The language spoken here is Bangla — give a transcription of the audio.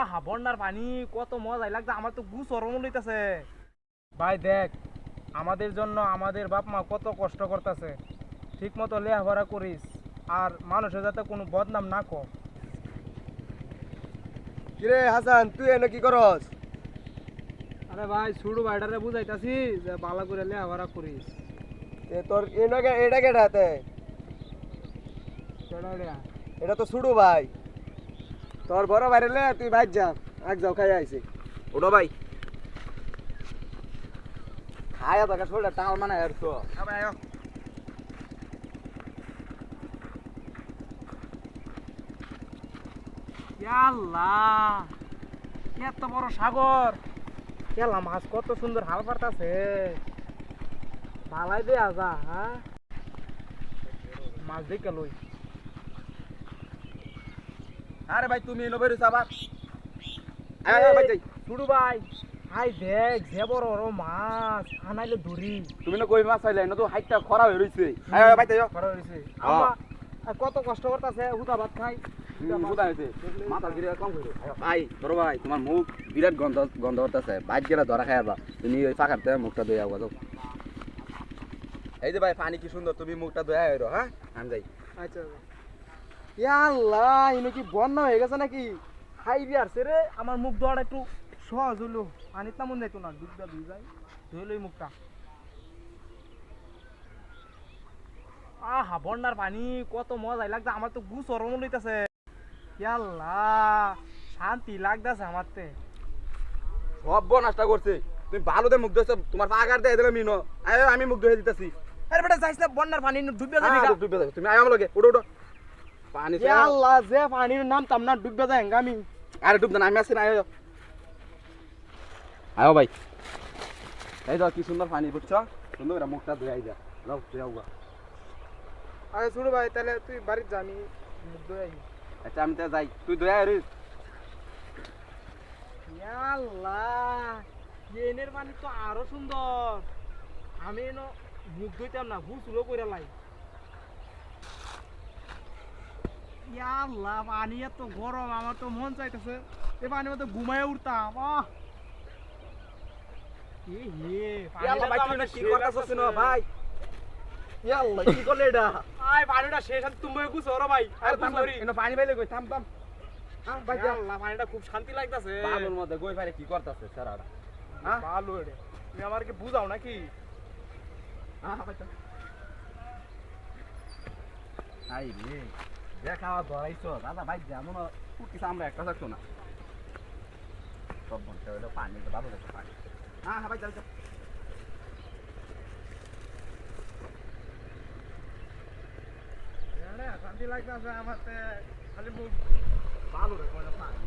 আহা বন্যার পানি কত মজাই লাগছে আমার তো গু সরম লইতাছে। ভাই দেখ আমাদের জন্য আমাদের বাপ মা কত কষ্ট করতেছে। ঠিক মতো লেহাপড়া করিস আর মানুষের যাতে কোনো বদনাম না কর। কিরে হাসান তুই এনে কি করস? আরে ভাই ছুড়ু ভাইটারে বুঝাইতাছি যে ভালো করে লেহাপড়া করিস। এ তোর এনাকে এটা কেটাতে এটা তো শুরু ভাই। তোর বড় বাইরে লে তুই ভাই যা এক যাও খাই আইছি। ওটা ভাই। খায়া থাকা শরীরটা টাল মানে আর তো আল্লাহ এত বড় সাগর। কেলা মাছ কত সুন্দর হাল পারতাছে ভালাই দে আজা হ্যাঁ। মাছ দেখে লই। আরে ভাই তুমি এলো বেরোছ আবার আয়, আয়, ভাই যাই। ছুড়ু ভাই হাই দেখ বড় মাছ আনাইলে ধরি তুমি না কই মাছ চাইলে না তো হাইটটা খরা হয়ে রইছে। আয় আয়, ভাই যাই বড় হইছে হ্যাঁ। আর কত কষ্ট করতেছে হুদা ভাত খাই। মাথা গিরে কম ভাই বড় ভাই তোমার মুখ বিরাট গন্ধ গন্ধ করতেছে। বাইক গেলে ধরা তুমি ওই মুখটা যাও এই যে ভাই পানি কি সুন্দর তুমি মুখটা হ্যাঁ? আমি যাই। আচ্ছা। আল্লাহ ইনো কি বন্যা হয়ে গেছে নাকি? হাই বিয়ারছে রে। আমার মুখ ধোয়াটা একটু সহজ হলো পানির তেমন যাইতো না ডুবটা দুই যায়। ধুইলই মুখটা। আহা বন্যার পানি কত মজাই লাগছে। আমার তো গু সরম লইতাছে। আল্লাহ শান্তি লাগতেছে আমার তে। সব বনাসটা করছে। তুমি ভালোতে মুখ ধুয়েছো তোমার পাগার দিয়ে দিলে মিনো। আমি মুখ ধুয়ে দিতেছি। আরে বেটা যাইছ না বন্যার পানি ডুবে যাবি ডুবে যাবে। তুমি আয় আমার লগে উঠো উঠো। পানি ইয়া আল্লাহ যে পানির নাম তাম না ডুবে যায় আমি আরে ডুব না আমি আসছি না আয়। আয়। ভাই। এই দাও কি সুন্দর পানি বুঝছ সুন্দর করে মুখটা ধুয়ে যা। যাও ধুয়ে আউগা আরে শুরু ভাই তাহলে তুই বাড়িতে যা আমি মুখ ধুয়ে আচ্ছা আমি তো যাই। তুই ধুয়ে আয় রে আল্লাহ ট্রেনের পানি তো আরও সুন্দর আমি মুখ ধুইতাম না ঘুষুলো করে লাই। আল্লাহ পানি এত গরম আমার তো মন চাইতেছে এ পানির মধ্যে ঘুমায় উঠতাম আহ! এ হে, পানিটা তো আমাদের কি শেষ করতাছস লাগতাছে। না ভাই? ইয়াল্লা কি করলে এটা? আয় পানিটা শেষ আর তুমি গুছো ওরা ভাই আর আরে থাম এনো পানি পাইলে কই থাম থাম। হ্যাঁ ভাই যা। পানিটা খুব শান্তি লাগতাছে। বালুর মধ্যে গই পারে কি করতাছে সারাটা? হ্যাঁ ভালো রে তুমি বুঝাও নাকি? হ্যাঁ ভাই আই রে। দেখাওয়া ধরাইছো দাদা ভাই যেমন উঠিস আমরা একটা থাকতো না। সব বলতে হলো পানি বাবু পানি। হ্যাঁ হ্যাঁ ভাই চল চল শান্তি লাগতাছে আমার খালি ভালো রে কয়লা পানি।